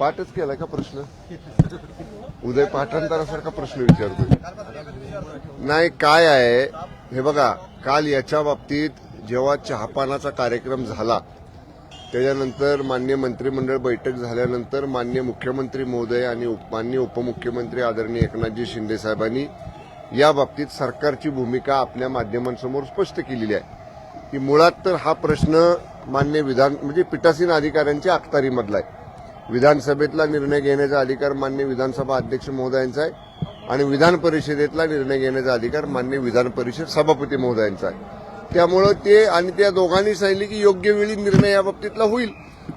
पाठच केलाय का प्रश्न? उदय पाठांतरासारखा प्रश्न विचारतोय. नाही काय आहे? हे बघा काल याच्या बाबतीत जेव्हा चहापानाचा कार्यक्रम झाला त्याच्यानंतर मान्य मंत्रिमंडळ बैठक झाल्यानंतर मान्य मुख्यमंत्री महोदय आणि उप- मान्य उपमुख्यमंत्री आदरणीय एकनाथजी शिंदे साहेबांनी या बाबतीत सरकारची भूमिका आपल्या माध्यमांसमोर स्पष्ट केलेली आहे. की मुळात तर हा प्रश्न मान्य विधान म्हणजे पीठासीन अधिकाऱ्यांच्या अखतारीमधला आहे. विधानसभेतला निर्णय घेण्याचा अधिकार मान्य विधानसभा अध्यक्ष महोदयांचा आहे आणि विधान परिषदेतला निर्णय घेण्याचा अधिकार मान्य विधान परिषद सभापती महोदयांचा आहे. त्यामुळं ते आणि त्या दोघांनी सांगितले की योग्य वेळी निर्णय या बाबतीतला होईल.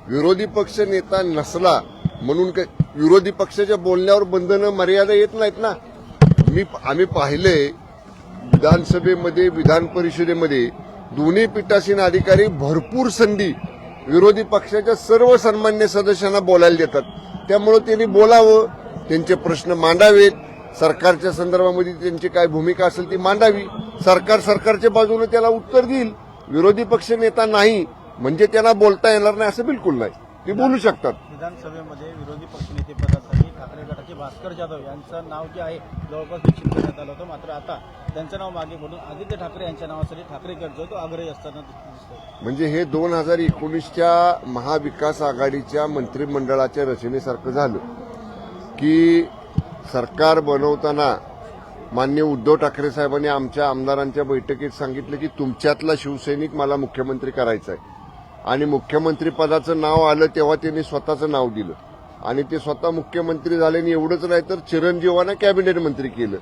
विरोधी पक्ष नेता नसला म्हणून काय विरोधी पक्षाच्या बोलण्यावर बंधनं मर्यादा येत नाहीत ना. मी आम्ही पाहिले विधानसभेमध्ये विधान परिषदेमध्ये दोन्ही पीठासीन अधिकारी भरपूर संधी विरोधी पक्षाच्या सर्व सन्मान्य सदस्यांना बोलायला देतात. त्यामुळे त्यांनी बोलावं त्यांचे प्रश्न मांडावेत. सरकारच्या संदर्भामध्ये त्यांची काय भूमिका असेल ती मांडावी. सरकार सरकारच्या बाजूने त्याला उत्तर देईल. विरोधी पक्ष नेता नाही म्हणजे त्यांना बोलता येणार नाही असं बिलकुल नाही. ते बोलू शकतात. विधानसभेमध्ये विरोधी पक्षनेते ठाकरे गटाचे भास्कर जाधव यांचं नाव जे आहे जवळपास निश्चित करण्यात आलं होतं. मात्र आता त्यांचं नाव मागे म्हणून आदित्य ठाकरे यांच्या नावासाठी ठाकरे गट जो तो आग्रही असताना दिसतोय. म्हणजे हे दोन हजार एकोणीसच्या महाविकास आघाडीच्या मंत्रिमंडळाच्या रचनेसारखं झालं. की सरकार बनवताना मान्य उद्धव ठाकरे साहेबांनी आमच्या आमदारांच्या बैठकीत सांगितलं की तुमच्यातला शिवसैनिक मला मुख्यमंत्री करायचा आहे आणि मुख्यमंत्री पदाचं नाव आलं तेव्हा त्यांनी स्वतःचं नाव दिलं. आणि ते स्वतः मुख्यमंत्री झाले आणि एवढंच नाही तर चिरंजीवानं कॅबिनेट मंत्री केलं.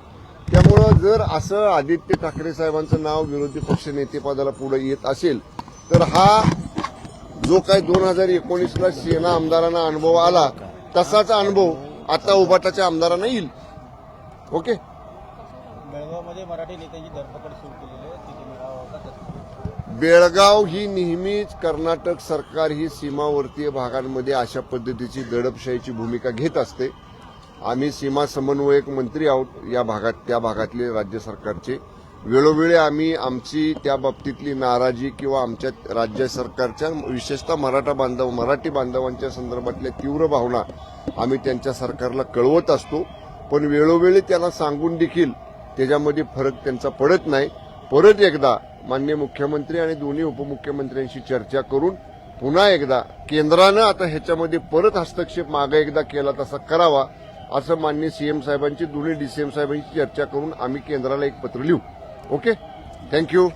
त्यामुळं जर असं आदित्य ठाकरे साहेबांचं नाव विरोधी पक्ष नेतेपदाला पुढे येत असेल तर हा जो काय दोन हजार एकोणीसला सेना आमदारांना अनुभव आला तसाच अनुभव आता उभाटाच्या आमदारांना येईल. ओके? बेळगावमध्ये मराठी नेत्यांची धरपकड सुरू केलेली आहे. बेळगाव ही नेहमीच कर्नाटक सरकार ही सीमावर्तीय भागांमध्ये अशा पद्धतीची दडपशाहीची भूमिका घेत असते. आम्ही सीमा समन्वयक मंत्री आहोत या भागात त्या भागातले राज्य सरकारचे. वेळोवेळी आम्ही आमची त्या बाबतीतली नाराजी किंवा आमच्या राज्य सरकारच्या विशेषतः मराठा बांधव मराठी बांधवांच्या संदर्भातल्या तीव्र भावना आम्ही त्यांच्या सरकारला कळवत असतो. पण वेळोवेळी त्यांना सांगून देखील त्याच्यामध्ये फरक त्यांचा पडत नाही. परत एकदा मान्य मुख्यमंत्री आणि दोन्ही उपमुख्यमंत्र्यांशी चर्चा करून पुन्हा एकदा केंद्रानं आता ह्याच्यामध्ये परत हस्तक्षेप मागे एकदा केला तसा करावा असं मान्य सीएम साहेबांची दोन्ही डीसीएम साहेबांची चर्चा करून आम्ही केंद्राला एक पत्र लिहू. ओके? थँक्यू